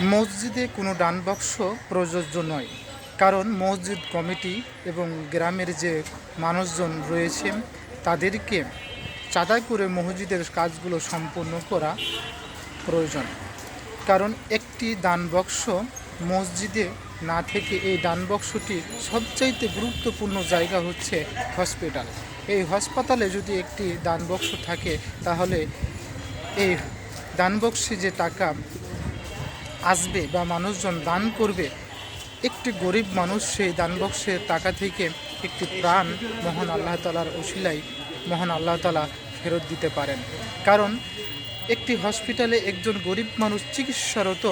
মসজিদে কোনো ডান বাক্স প্রযোজ্য নয়, কারণ মসজিদ কমিটি এবং গ্রামের যে মানুষজন রয়েছে তাদেরকে চাঁদা করে মসজিদের কাজগুলো সম্পূর্ণ করা প্রয়োজন। কারণ একটি দান বক্স মসজিদে না থেকে এই দান বক্সটি সবচাইতে গুরুত্বপূর্ণ জায়গা হচ্ছে হসপিটাল। এই হাসপাতালে যদি একটি দান বক্স থাকে, তাহলে এই দান বক্সে যে টাকা আসবে বা মানুষজন দান করবে, একটি গরিব মানুষ সেই দান বক্সের টাকা থেকে একটি প্রাণ মহান আল্লাহ তালার ওসিলাই মহান আল্লাহ তালা ফেরত দিতে পারেন। কারণ একটি হসপিটালে একজন গরিব মানুষ চিকিৎসারত,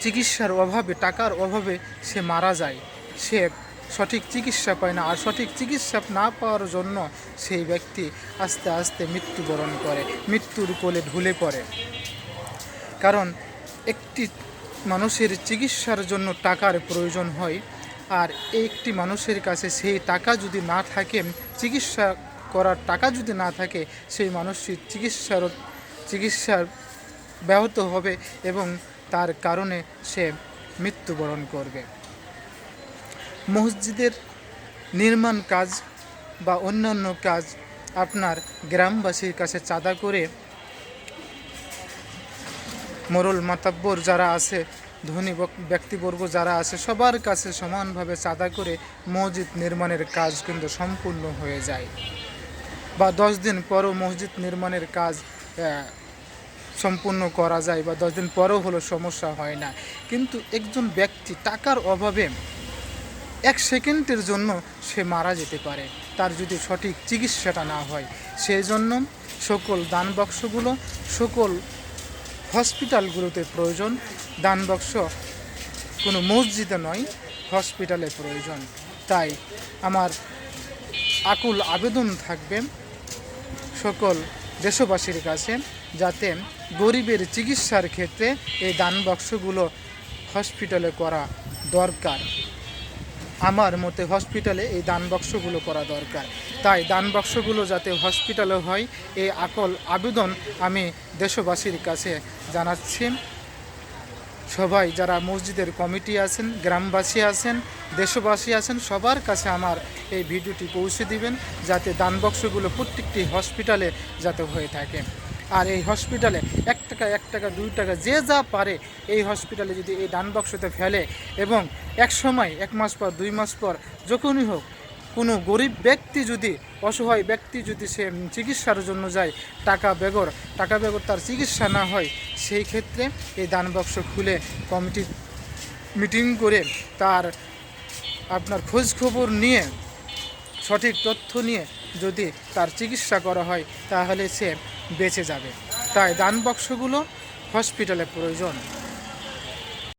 চিকিৎসার অভাবে, টাকার অভাবে সে মারা যায়। সে সঠিক চিকিৎসা পায় না আর সঠিক চিকিৎসা না পাওয়ার জন্য সেই ব্যক্তি আস্তে আস্তে মৃত্যুবরণ করে, মৃত্যুর কোলে ঢুলে পড়ে। কারণ একটি মানুষের চিকিৎসার জন্য টাকার প্রয়োজন হয়। আর একটি মানুষের কাছে সেই টাকা যদি না থাকে, চিকিৎসা করার টাকা যদি না থাকে, সেই মানুষটির চিকিৎসার চিকিৎসার ব্যাহত হবে এবং তার কারণে সে মৃত্যুবরণ করবে। মসজিদের নির্মাণ কাজ বা অন্যান্য কাজ আপনার গ্রামবাসীর কাছে চাঁদা করে মোরল মাতাব্বর যারা আছে, ধনী ব্যক্তিবর্গ যারা আছে, সবার কাছে সমানভাবে চাঁদা করে মসজিদ নির্মাণের কাজ কিন্তু সম্পূর্ণ হয়ে যায়। বা দশ দিন পরও মসজিদ নির্মাণের কাজ সম্পূর্ণ করা যায় বা দশ দিন পরও হলো সমস্যা হয় না। কিন্তু একজন ব্যক্তি টাকার অভাবে এক সেকেন্ডের জন্য সে মারা যেতে পারে। তার যদি সঠিক চিকিৎসাটা না হয় সেই জন্য সকল দান বাক্সগুলো, সকল হসপিটালগুলোতে প্রয়োজন। দান বাক্স কোনো মসজিদে নয়, হসপিটালে প্রয়োজন। তাই আমার আকুল আবেদন থাকবে সকল দেশবাসীর কাছে যাতে গরিবের চিকিৎসার ক্ষেত্রে এই দান বাক্সগুলো হসপিটালে করা দরকার। আমার মতে হসপিটালে এই দান বাক্সগুলো করা দরকার। তাই দান বাক্সগুলো যাতে হসপিটালে হয় এই আকল আবেদন আমি দেশবাসীর কাছে জানাচ্ছি। সবাই যারা মসজিদের কমিটি আছেন, গ্রামবাসী আছেন, দেশবাসী আছেন, সবার কাছে আমার এই ভিডিওটি পৌঁছে দিবেন, যাতে দান বাক্সগুলো প্রত্যেকটি হসপিটালে যাতে হয়ে থাকে। আর এই হসপিটালে এক টাকা এক টাকা, দুই টাকা, যে যা পারে এই হসপিটালে যদি এই দান বাক্সতে ফেলে এবং এক সময়, এক মাস পর, দুই মাস পর, যখনই হোক, কোনো গরিব ব্যক্তি যদি, অসহায় ব্যক্তি যদি সে চিকিৎসার জন্য যায়, টাকা বেগর টাকা বেগর তার চিকিৎসা না হয়, সেই ক্ষেত্রে এই দান বাক্স খুলে কমিটি মিটিং করে তার আপনার খোঁজ খবর নিয়ে, সঠিক তথ্য নিয়ে যদি তার চিকিৎসা করা হয়, তাহলে সে বেঁচে যাবে। তাই দান বাক্সগুলো হসপিটালে প্রয়োজন।